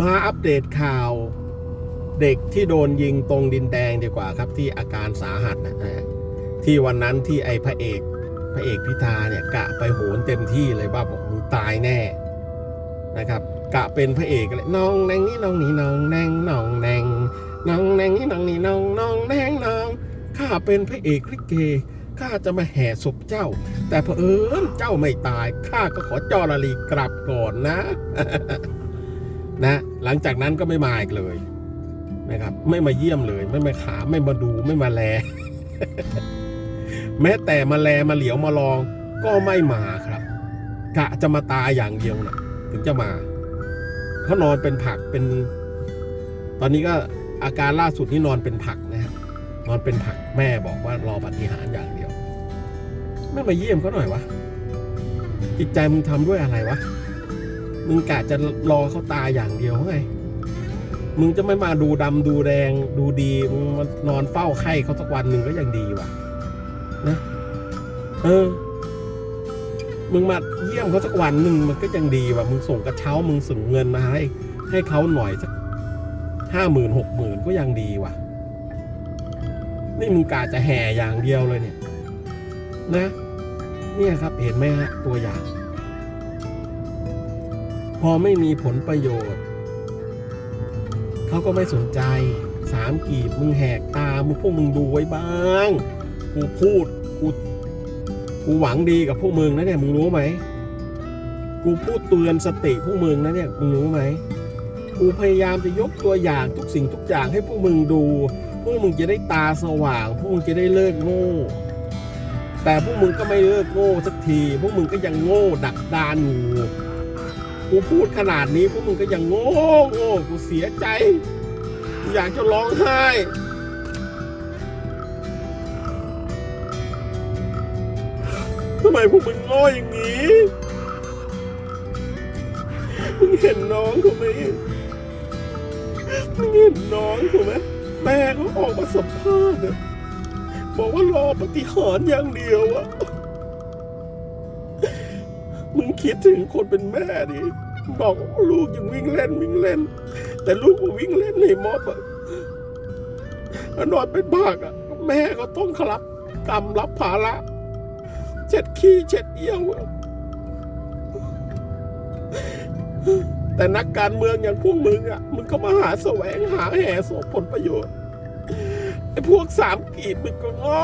มาอัปเดตข่าวเด็กที่โดนยิงตรงดินแดงดีกว่าครับที่อาการสาหัสนะฮะที่วันนั้นที่ไอพระเอกพระเอกพิธาเนี่ยกะไปโหนเต็มที่เลยว่าบอกมึงตายแน่นะครับ กะเป็นพระเอกเลยน้องแนงนี่น้องนี่น้องแนงน้องแนงน้องแนงนี่น้องนี่น้องน้องแนงน้องข้าเป็นพระเอกลิเกข้าจะมาแห่ศพเจ้า แต่เผอิญเจ้าไม่ตายข้าก็ขอจอรลีกลับก่อนนะ นะหลังจากนั้นก็ไม่มาอีกเลยนะครับ ไม่มาเยี่ยมเลย ไม่มาขาไม่มาดูไม่มาแล แม้แต่มาแลมาเหลียวมาลอง ก็ไม่มาครับกะจะมาตายอย่างเดียวนะถึงจะมาเขานอนเป็นผักเป็น ตอนนี้ก็อาการล่าสุดนี่นอนเป็นผักนะครับนอนเป็นผักแม่บอกว่ารอปฏิหารอย่างเดียว ไม่มาเยี่ยมเขาหน่อยวะจิตใจมึงทำด้วยอะไรวะ มึงกะจะรอเขาตายอย่างเดียวไงมึงจะไม่มาดูดำดูแดงดูดีมึงมานอนเฝ้าไข้เขาสักวันหนึ่งก็ยังดีว่ะ นะ เออ มึงมาเยี่ยมเขาสักวันหนึ่งมันก็ยังดีว่ะ มึงส่งกระเช้ามึงส่งเงินมาให้ให้เขาหน่อยสักห้าหมื่นหกหมื่นก็ยังดีว่ะ นี่มึงกาจะแห่อย่างเดียวเลยเนี่ย นะ เนี่ยครับเห็นไหมฮะตัวอย่าง พอไม่มีผลประโยชน์ เขาก็ไม่สนใจสามกีบมึงแหกตา มึงพวกมึงดูไว้บ้าง กูพูด กูกูหวังดีกับพวกมึงนะเนี่ยมึงรู้ไหม กูพูดเตือนสติพวกมึงนะเนี่ยมึงรู้ไหม กูพยายามจะยกตัวอย่างทุกสิ่งทุกอย่างให้พวกมึงดู พวกมึงจะได้ตาสว่าง พวกมึงจะได้เลิกโง่ แต่พวกมึงก็ไม่เลิกโง่สักที พวกมึงก็ยังโง่ดักดานอยู่ กูพูดขนาดนี้พวกมึงก็ยังโง่โง่กูเสียใจกูอยากจะร้องไห้ทำไมพวกมึงโง่อย่างนี้มึงเห็นน้องเขาไหมมึงเห็นน้องเขาไหมแม่เขาออกมาสัมภาษณ์อะบอกว่ารอปฏิหารอย่างเดียวอะ มึงคิดถึงคนเป็นแม่ดิบอกว่าลูกยังวิ่งเล่นวิ่งเล่น แต่ลูกมาวิ่งเล่นในม็อบอะนอนเป็นภาคอะแม่ก็ต้องรับกรรมรับภาระเช็ดขี้เช็ดเยี่ยวแต่นักการเมืองอย่างพวกมึงอะมึงก็มาหาแสวงหาแห่สวผลประโยชน์ไอ้พวกสามกีบมึงก็งอ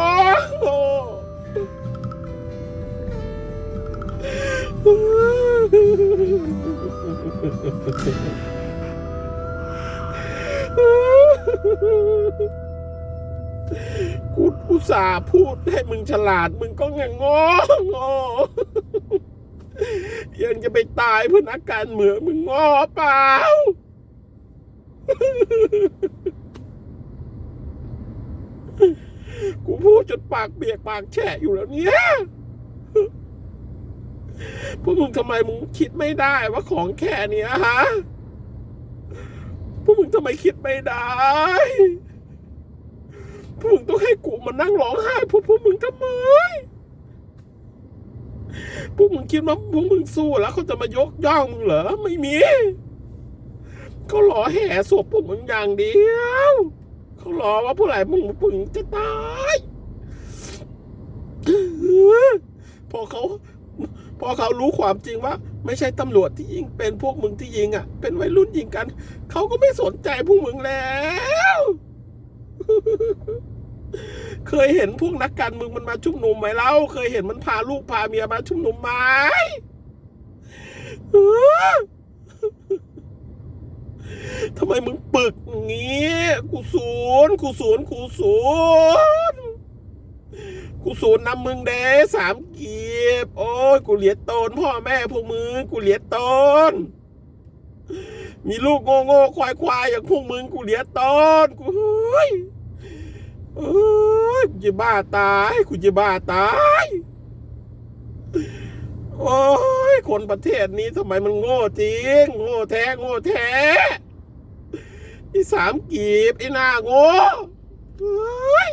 กูอุตส่าห์พูดให้มึงฉลาด มึงก็งงองอยังจะไปตายเพื่อนักการเมืองมึงงอเปล่า กูพูดจนปากเปียกปากแฉะอยู่แล้วเนี่ย พวกมึงทำไมมึงคิดไม่ได้ว่าของแค่เนี้ยฮะ พวกมึงทำไมคิดไม่ได้ พวกมึงต้องให้กูมานั่งร้องไห้พวกพวกมึงทำไม พวกมึงคิดว่าพวกมึงสู้แล้วเขาจะมายกย่องมึงเหรอ ไม่มี เขารอแห่ศพพวกมึงอย่างเดียวเขารอว่าผู้ไหร่มึงมึงจะตายพอเขา พอเขารู้ความจริงว่า ไม่ใช่ตำรวจที่ยิงเป็นพวกมึงที่ยิงอะ เป็นวัยรุ่นยิงกัน เขาก็ไม่สนใจพวกมึงแล้ว เคยเห็นพวกนักการเมืองมันมาชุมนุมไหมเล่าเคยเห็นมันพาลูกพาเมียมาชุมนุมไหมทำไมมึงปึกงงี้กูศูนย์กูศูนย์กูศูนย์ กูศูนย์นำมึงเด้สามกีบ โอ้ย กูเหลียดตนพ่อแม่พวกมึง กูเหลียดตนมีลูกโง่โง่ควายควายๆอย่างพวกมึงกูเหลียดตนกูเฮ้ยเอ้ยกูจะบ้าตายกูจะบ้าตายโอ้ยคนประเทศนี้ทำไมมันโง่จริง โง่แท้โง่แท้ไอ้สามกีบไอ้หน้าโง่เฮ้ย